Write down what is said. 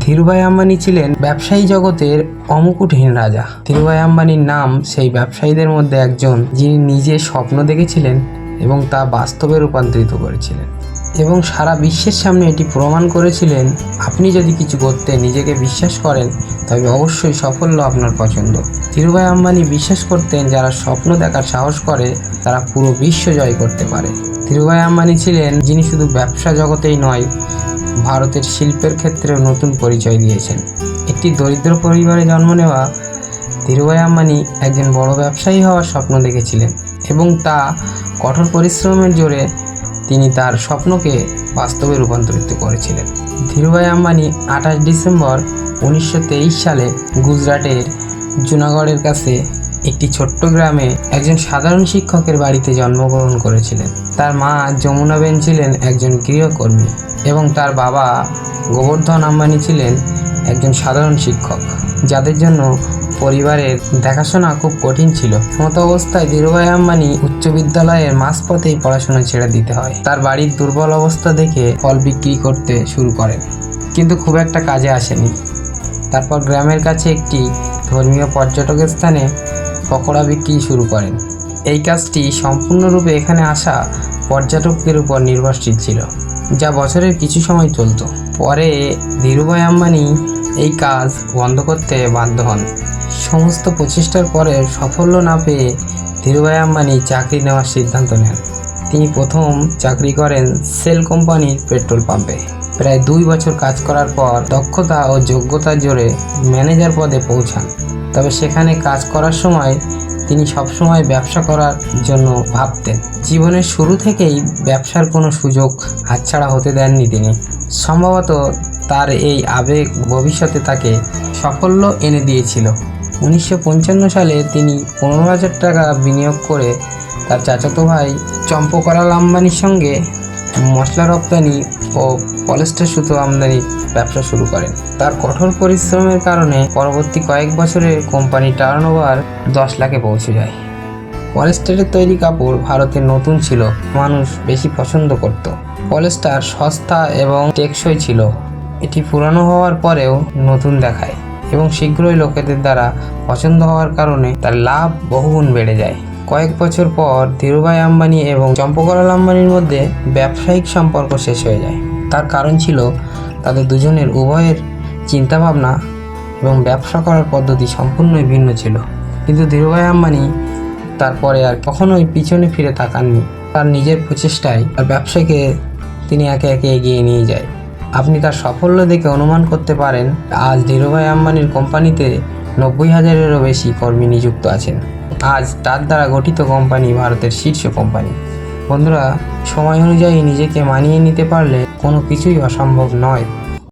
ধীরুভাই আম্বানি ছিলেন ব্যবসায়ী জগতের অমুকুটহীন রাজা। ধীরুভাই আম্বানির নাম সেই ব্যবসায়ীদের মধ্যে একজন যিনি নিজে স্বপ্ন দেখেছিলেন এবং তা বাস্তবে রূপান্তরিত করেছিলেন। এবং সারা বিশ্বের সামনে এটি প্রমাণ করেছিলেন, আপনি যদি কিছু করতে নিজেকে বিশ্বাস করেন, তবে অবশ্যই সাফল্য আপনার পছন্দ। ধীরুভাই আম্বানি বিশ্বাস করতেন, যারা স্বপ্ন দেখার সাহস করে, তারা পুরো বিশ্ব জয় করতে পারে। ধীরুভাই আম্বানি ছিলেন যিনি শুধু ব্যবসা জগতেই নয় ভারতের শিল্পের ক্ষেত্রেও নতুন পরিচয় দিয়েছেন। একটি দরিদ্র পরিবারে জন্ম নেওয়া ধীরুভাই আম্বানি একজন বড় ব্যবসায়ী হওয়ার স্বপ্ন দেখেছিলেন এবং তা কঠোর পরিশ্রমের জোরে তিনি তার স্বপ্নকে বাস্তবে রূপান্তরিত করেছিলেন। ধীরুভাই আম্বানি আঠাশ ডিসেম্বর উনিশশো তেইশ সালে গুজরাটের জুনাগড়ের কাছে একটি ছোট্ট গ্রামে একজন সাধারণ শিক্ষকের বাড়িতে জন্মগ্রহণ করেছিলেন। তার মা যমুনাবেন ছিলেন একজন গৃহকর্মী। এবং তার বাবা গোবর্ধন আম্বানি ছিলেন একজন সাধারণ শিক্ষক, যাদের জন্য পরিবারের দেখাশোনা খুব কঠিন ছিল। মতো অবস্থায় ধীরুভাই আম্বানি উচ্চ বিদ্যালয়ের মাঝপথেই পড়াশোনা ছেড়ে দিতে হয়। তার বাড়ির দুর্বল অবস্থা দেখে ফল বিক্রি করতে শুরু করেন, কিন্তু খুব একটা কাজে আসেনি। তারপর গ্রামের কাছে একটি ধর্মীয় পর্যটকের স্থানে পকোড়া বিক্রি শুরু করেন। এই কাজটি সম্পূর্ণরূপে এখানে আসা পর্যটকদের উপর নির্ভরশীল ছিল। যা বছরের কিছু সময় চলতো। পরে ধীরুভাই আম্বানি এই কাজ বন্ধ করতে বাধ্য হন। সমস্ত প্রচেষ্টার পরে সাফল্য না পেয়ে ধীরুভাই আম্বানি চাকরি নেওয়ার সিদ্ধান্ত নেন। তিনি প্রথম চাকরি করেন সেল কোম্পানির পেট্রোল পাম্পে। প্রায় দুই বছর কাজ করার পর দক্ষতা ও যোগ্যতার জোরে ম্যানেজার পদে পৌঁছান। তবে সেখানে কাজ করার সময় তিনি সবসময় ব্যবসা করার জন্য ভাবতেন। জীবনের শুরু থেকেই ব্যবসার কোনো সুযোগ হাতছাড়া হতে দেননি তিনি। সম্ভবত তার এই আবেগ ভবিষ্যতে তাকে সাফল্য এনে দিয়েছিল। উনিশশো পঞ্চান্ন সালে তিনি পনেরো হাজার টাকা বিনিয়োগ করে তার চাচাতো ভাই চম্পকলাল আম্বানির সঙ্গে মশলা রপ্তানি ও পলেস্টার সুতো আমদানি ব্যবসা শুরু করেন। তার কঠোর পরিশ্রমের কারণে পরবর্তী কয়েক বছরে কোম্পানি টার্ন ওভার দশ লাখে পৌঁছে যায়। পলেস্টারের তৈরি কাপড় ভারতে নতুন ছিল, মানুষ বেশি পছন্দ করত। পলেস্টার সস্তা এবং টেকসই ছিল। এটি পুরানো হওয়ার পরেও নতুন দেখায় এবং শীঘ্রই লোকেদের দ্বারা পছন্দ হওয়ার কারণে তার লাভ বহুগুণ বেড়ে যায়। কয়েক বছর পর ধীরুভাই আম্বানি এবং চম্পকলাল আম্বানির মধ্যে ব্যবসায়িক সম্পর্ক শেষ হয়ে যায়। তার কারণ ছিল তাদের দুজনের উভয়ের চিন্তাভাবনা এবং ব্যবসা করার পদ্ধতি সম্পূর্ণই ভিন্ন ছিল। কিন্তু ধীরুভাই আম্বানি তারপরে আর কখনোই পিছনে ফিরে তাকাননি। তার নিজের প্রচেষ্টায় তার ব্যবসাকে তিনি একে একে এগিয়ে নিয়ে যায়। আপনি তার সাফল্য দেখে অনুমান করতে পারেন, আজ ধীরুভাই আম্বানির কোম্পানিতে নব্বই হাজারেরও বেশি কর্মী নিযুক্ত আছেন। আজ তার দ্বারা গঠিত কোম্পানি ভারতের শীর্ষ কোম্পানি। বন্ধুরা, সময় অনুযায়ী নিজেকে মানিয়ে নিতে পারলে কোনো কিছুই অসম্ভব নয়।